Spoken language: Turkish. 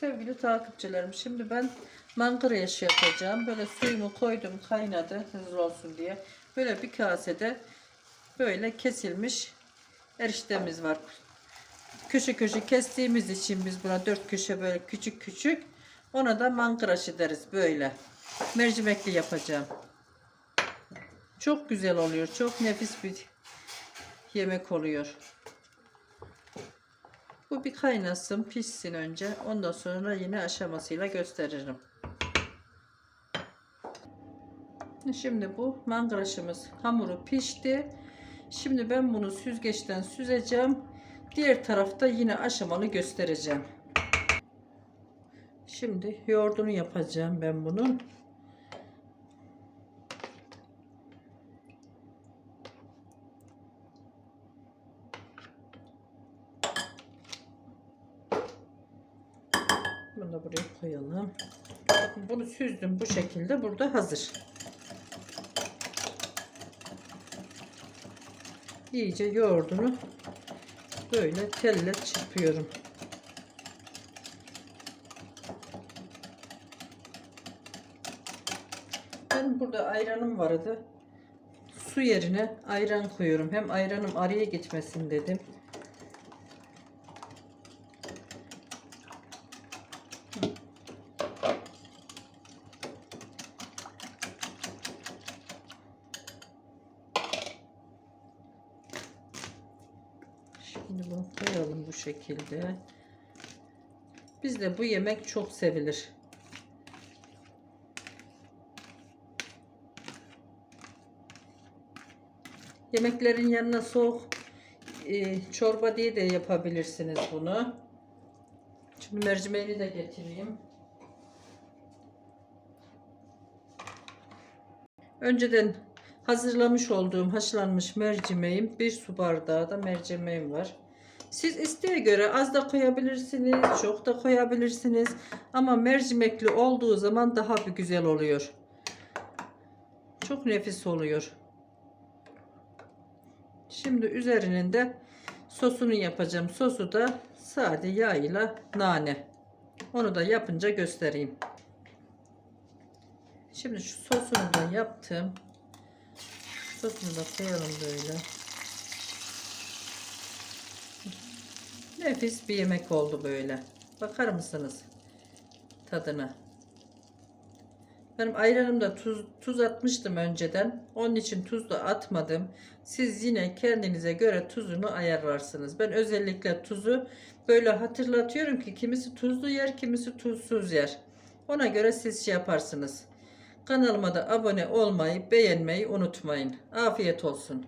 Sevgili takipçilerim şimdi ben mangır yaşı yapacağım. Böyle suyumu koydum kaynadı hızlı olsun diye. Böyle bir kasede böyle kesilmiş eriştemiz var. Köşe köşe kestiğimiz için biz buna dört köşe böyle küçük küçük ona da mangır aşı deriz böyle. Mercimekli yapacağım. Çok güzel oluyor. Çok nefis bir yemek oluyor. Bu bir kaynasın, pişsin önce. Ondan sonra yine aşamasıyla gösteririm. Şimdi bu mangraşımız hamuru pişti. Şimdi ben bunu süzgeçten süzeceğim. Diğer tarafta yine aşamalı göstereceğim. Şimdi yoğurdunu yapacağım ben bunun. Bunu da buraya koyalım. Bunu süzdüm bu şekilde. Burada hazır. İyice yoğurdunu böyle telle çırpıyorum. Ben burada ayranım vardı. Su yerine ayran koyuyorum. Hem ayranım araya gitmesin dedim. Şimdi bunu koyalım bu şekilde. Bizde bu yemek çok sevilir. Yemeklerin yanına soğuk e, çorba diye de yapabilirsiniz bunu. Şimdi mercimeğini de getireyim. Önceden hazırlamış olduğum haşlanmış mercimeğim bir su bardağı da mercimeğim var. Siz isteğe göre az da koyabilirsiniz, çok da koyabilirsiniz. Ama mercimekli olduğu zaman daha bir güzel oluyor. Çok nefis oluyor. Şimdi üzerinin de sosunu yapacağım. Sosu da sade yağ ile nane. Onu da yapınca göstereyim. Şimdi şu sosunu da yaptım. Sosunu da koyalım böyle. Nefis bir yemek oldu böyle. Bakar mısınız tadına? Benim ayranımda tuz, tuz atmıştım önceden. Onun için tuz da atmadım. Siz yine kendinize göre tuzunu ayarlarsınız. Ben özellikle tuzu böyle hatırlatıyorum ki kimisi tuzlu yer, kimisi tuzsuz yer. Ona göre siz şey yaparsınız. Kanalıma da abone olmayı, beğenmeyi unutmayın. Afiyet olsun.